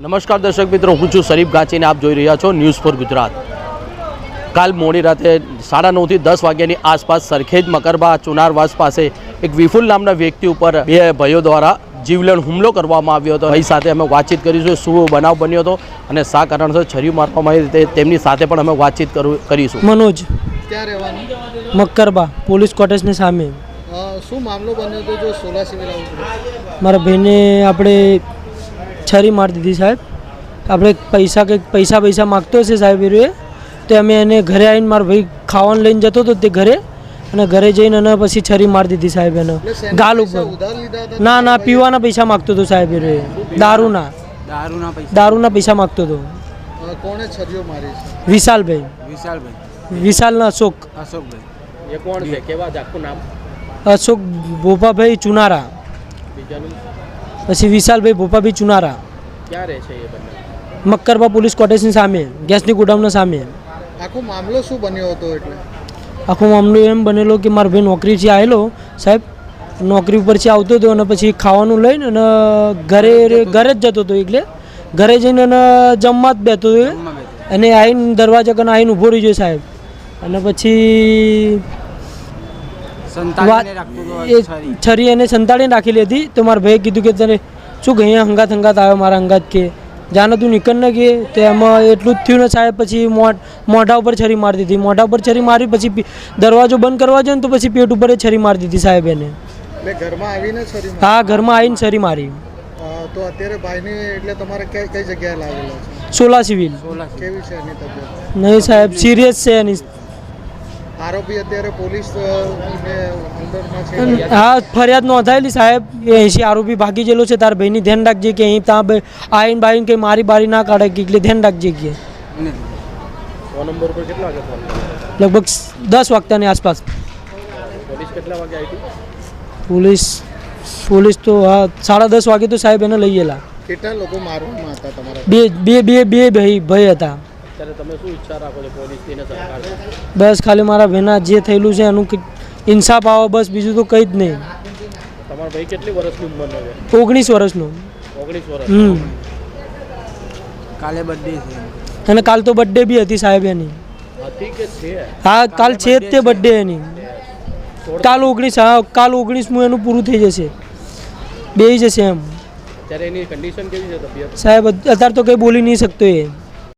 નમસ્કાર દર્શક મિત્રો હું છું શરીફ ગાંચીને આપ જોઈ રહ્યા છો ન્યૂઝ ફોર ગુજરાત. કાલ મોડી રાતે સાડા નવથી દસ વાગ્યાની આસપાસ સરખેજ મકરબા ચુનારવાસ પાસે એક વિપુલ નામના વ્યક્તિ ઉપર બે ભાઈઓ દ્વારા જીવલેણ હુમલો કરવામાં આવ્યો હતો. ભાઈ સાથે અમે વાતચીત કરીશું શું બનાવ બન્યો હતો અને શા કારણસર છરી મારવામાં આવી રીતે તેમની સાથે પણ અમે વાતચીત કરું- કરીશું. મનોજ મકરબા પોલીસ કોટેજની સામે. શું મામલો બન્યો હતો જો સોલા સિવિલ મારા ભાઈને આપણે છરી મારી દીધી સાહેબ. આપણે પૈસા કંઈક પૈસા પૈસા માગતો હશે સાહેબ એ તે અમે એને ઘરે આવીને મારો ભાઈ ખાવાનું લઈને જતો હતો તે ઘરે અને ઘરે જઈને એને પછી છરી મારી દીધી સાહેબ એને. ગાલ ઉપર. ના ના પીવાના પૈસા માગતો હતો સાહેબ એ દારૂના. દારૂના પૈસા. દારૂના પૈસા માગતો હતો. કોણે છરીઓ મારી છે? વિશાલભાઈ. વિશાલભાઈ. વિશાલના અશોક. અશોકભાઈ. એ કોણ છે? કેવા આખું નામ? અશોક ભોપાભાઈ ચુનારા. બીજાનું? પછી વિશાલભાઈ ભોપાભાઈ ચુનારા. ક્યાં રહે છે એ બંને? મક્કરબા પોલીસ ક્વાર્ટર્સની સામે ગેસની ગોડાઉનના સામે. આખો મામલો શું બન્યો હતો એટલે? આખો મામલો એમ બનેલો કે મારો ભાઈ નોકરીથી આવેલો સાહેબ નોકરી ઉપરથી આવતો હતો અને પછી ખાવાનું લઈને અને ઘરે ઘરે જ જતો હતો એટલે ઘરે જઈને અને જમવા જ બેઠો હતો અને આવીને દરવાજા કને આવીને ઊભો રહી ગયો સાહેબ. અને પછી સંતાડીને વાત રાખતો હતો એ છરી છરી એને સંતાડીને રાખેલી હતી તો મારા ભાઈએ કીધું કે તને શું કે અહીંયા હંગાત હંગાત આવ્યો મારા હંગાત કે? જાને તું નીકળ ન કે? તો એમાં એટલું જ થયું ને સાહેબ પછી મોઢ- મોઢા ઉપર છરી મારી દીધી. મોઢા ઉપર છરી મારી પછી દરવાજો બંધ કરવા જાય ને તો પછી પેટ ઉપર જ છરી મારી દીધી સાહેબ એને. ઘરમાં આવીને છરી હા ઘરમાં આવીને છરી મારી. તો અત્યારે ભાઈને એટલે તમારે કઈ કઈ જગ્યાએ લાવેલા છે? સોલા સિવિલ કેવી છે એની તબિયત? નહીં સાહેબ સિરિયસ છે એની. આરોપી અત્યારે પોલીસ અ, ને અંદરમાં છે. હા ફરિયાદ નોંધાયેલી સાહેબ એસી આરોપી ભાગી ગયેલો છે. તાર ભાઈની ધ્યાન રાખજે કે અહીં ત્યાં આઈન બાઈન કે કંઈ મારી બારી ના કાઢે કે એટલે ધ્યાન રાખજે કે. ફોન નંબર પર કેટલા વાગે ફોન કર્યો? લગભગ દસ વાગતાની આસપાસ. પોલીસ કેટલા વાગે આવી હતી? પોલીસ પોલીસ તો હા સાડા દસ વાગે તો સાહેબ એને લઈ ગયેલા. કેટલા લોકો મારવામાં હતા તમારા? બે બે બે બે ભાઈ ભાઈ હતા. ત્યારે તમે શું ઈચ્છા રાખો છો પોલીસથી સરકાર બસ ખાલી મારા બહેના જે થયેલું છે એનું ઇન્સાફ આવો બસ બીજું તો કંઈ જ નહીં. તમારા ભાઈ કેટલી વર્ષની ઉંમરનો છે? ઓગણીસ વર્ષનું. ઓગણીસ વર્ષ કાલે બર્થડે છે. અને કાલ તો બર્થડે બી હતી સાહેબ એની. હતી કે છે? હા કાલ છે જ તે બર્થડે એની. કાલ ઓગણીસ હા કાલ ઓગણીસમું એનું પૂરું થઈ જશે. બે જશે એમ. ત્યારે એની કન્ડિશન કેવી છે તબિયત સાહેબ અત્યારે તો કંઈ બોલી નહીં શકતો એ.